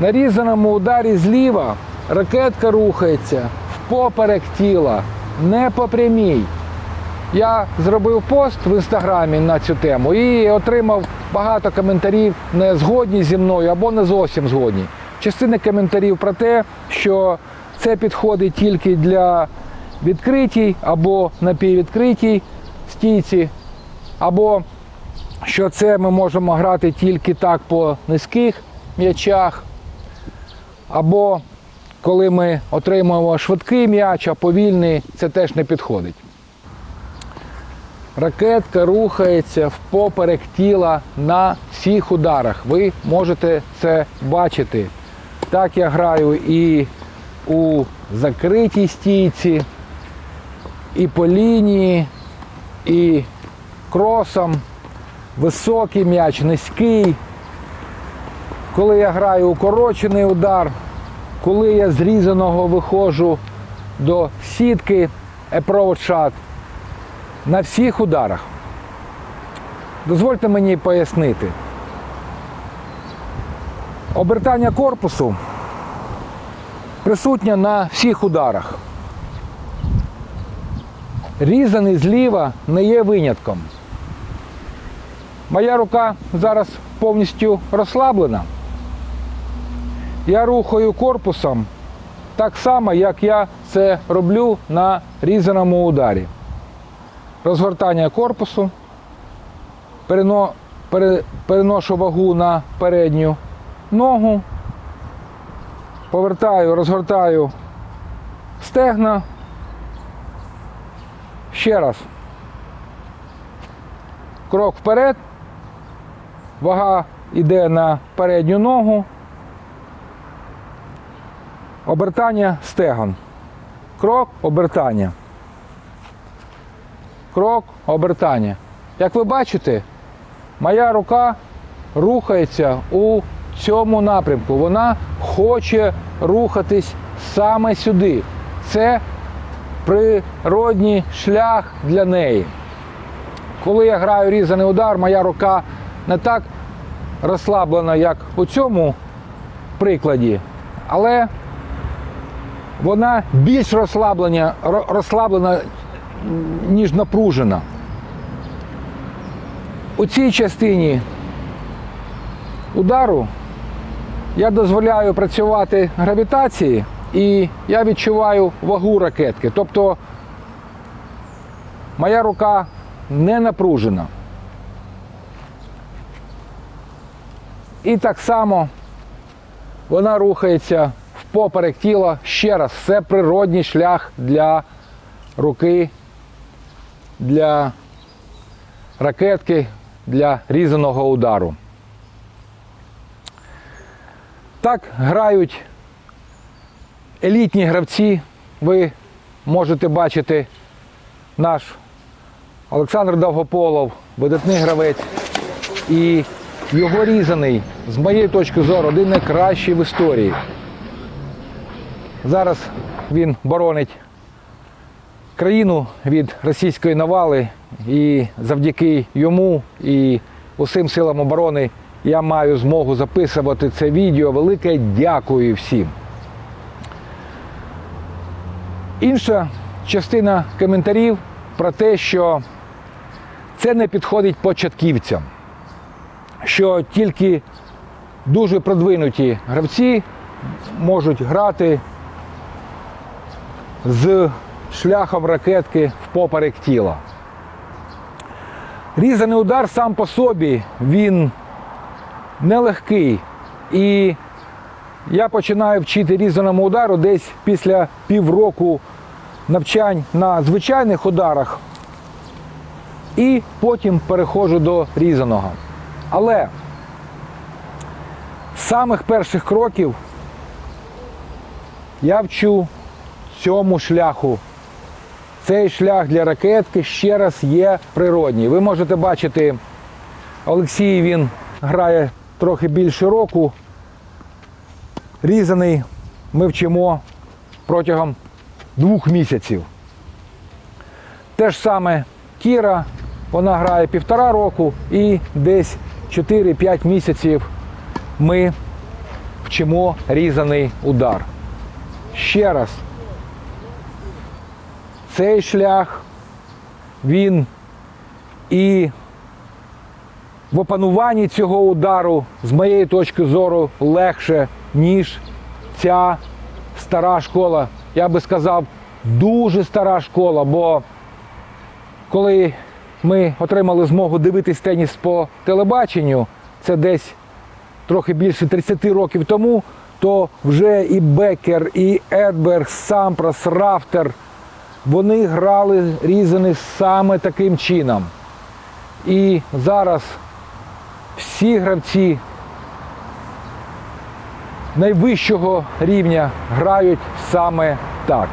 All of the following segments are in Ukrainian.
На різаному ударі зліва ракетка рухається впоперек тіла, не по прямій. Я зробив пост в інстаграмі на цю тему і отримав багато коментарів не згодні зі мною або не зовсім згодні. Частина коментарів про те, що це підходить тільки для відкритій або напіввідкритій стійці, або що це ми можемо грати тільки так по низьких м'ячах, або коли ми отримуємо швидкий м'яч, а повільний, це теж не підходить. Ракетка рухається впоперек тіла на всіх ударах. Ви можете це бачити. Так я граю і у закритій стійці, і по лінії, і кросом. Високий м'яч, низький. Коли я граю укорочений удар, коли я з різаного виходжу до сітки shot, на всіх ударах. Дозвольте мені пояснити. Обертання корпусу присутнє на всіх ударах. Різаний зліва не є винятком. Моя рука зараз повністю розслаблена. Я рухаю корпусом так само, як я це роблю на різаному ударі розгортання корпусу, перено, пере, переношу вагу на передню ногу, повертаю, розгортаю стегна. Ще раз. Крок вперед, вага йде на передню ногу, обертання стегон. Крок, обертання крок, обертання. Як ви бачите, моя рука рухається у цьому напрямку. Вона хоче рухатись саме сюди. Це природній шлях для неї. Коли я граю різаний удар, моя рука не так розслаблена, як у цьому прикладі, але вона більш розслаблена, розслаблена ніж напружена. У цій частині удару я дозволяю працювати гравітації і я відчуваю вагу ракетки. Тобто моя рука не напружена. І так само вона рухається впоперек тіла. Ще раз, це природній шлях для руки для ракетки для різаного удару. Так грають елітні гравці. Ви можете бачити наш Олександр Довгополов, видатний гравець. І його різаний, з моєї точки зору, один найкращий в історії. Зараз він боронить країну від російської навали, і завдяки йому і усім силам оборони я маю змогу записувати це відео. Велике дякую всім. Інша частина коментарів про те, що це не підходить початківцям, що тільки дуже продвинуті гравці можуть грати з шляхом ракетки впоперек тіла. Різаний удар сам по собі він нелегкий. І я починаю вчити різаному удару десь після півроку навчань на звичайних ударах. І потім переходжу до різаного. Але з самих перших кроків я вчу цьому шляху цей шлях для ракетки ще раз є природній. Ви можете бачити, Олексій він грає трохи більше року. Різаний ми вчимо протягом двох місяців. Те ж саме Кіра, вона грає півтора року і десь 4-5 місяців ми вчимо різаний удар. Ще раз. Цей шлях, він і в опануванні цього удару, з моєї точки зору, легше, ніж ця стара школа. Я би сказав, дуже стара школа, бо коли ми отримали змогу дивитись теніс по телебаченню, це десь трохи більше 30 років тому, то вже і Бекер, і Едберг, Сампрос, Рафтер, вони грали різаний саме таким чином. І зараз всі гравці найвищого рівня грають саме так.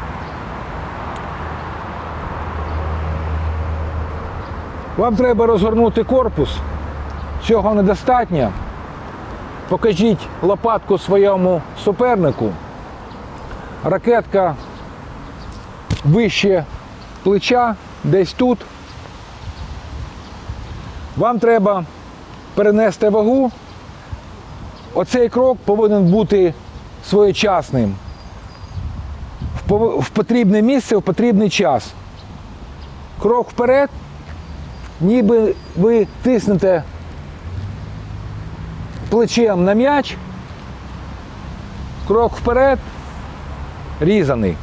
Вам треба розгорнути корпус. Цього недостатньо. Покажіть лопатку своєму супернику. Ракетка вище плеча, десь тут. Вам треба перенести вагу. Оцей крок повинен бути своєчасним. В потрібне місце, в потрібний час. Крок вперед, ніби ви тиснете плечем на м'яч, крок вперед, різаний.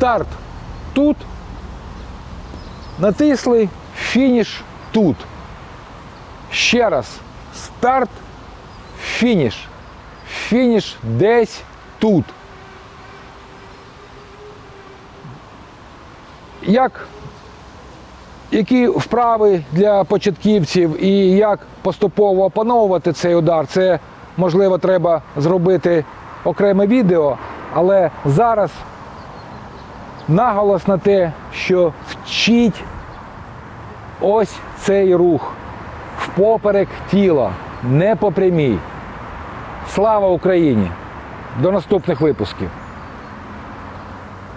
Старт тут, натисли, фініш тут. Ще раз. Старт, фініш. Фініш десь тут. Як які вправи для початківців і як поступово опановувати цей удар, це можливо треба зробити окреме відео, але зараз наголос на те, що вчіть ось цей рух впоперек тіла, не по прямій. Слава Україні! До наступних випусків!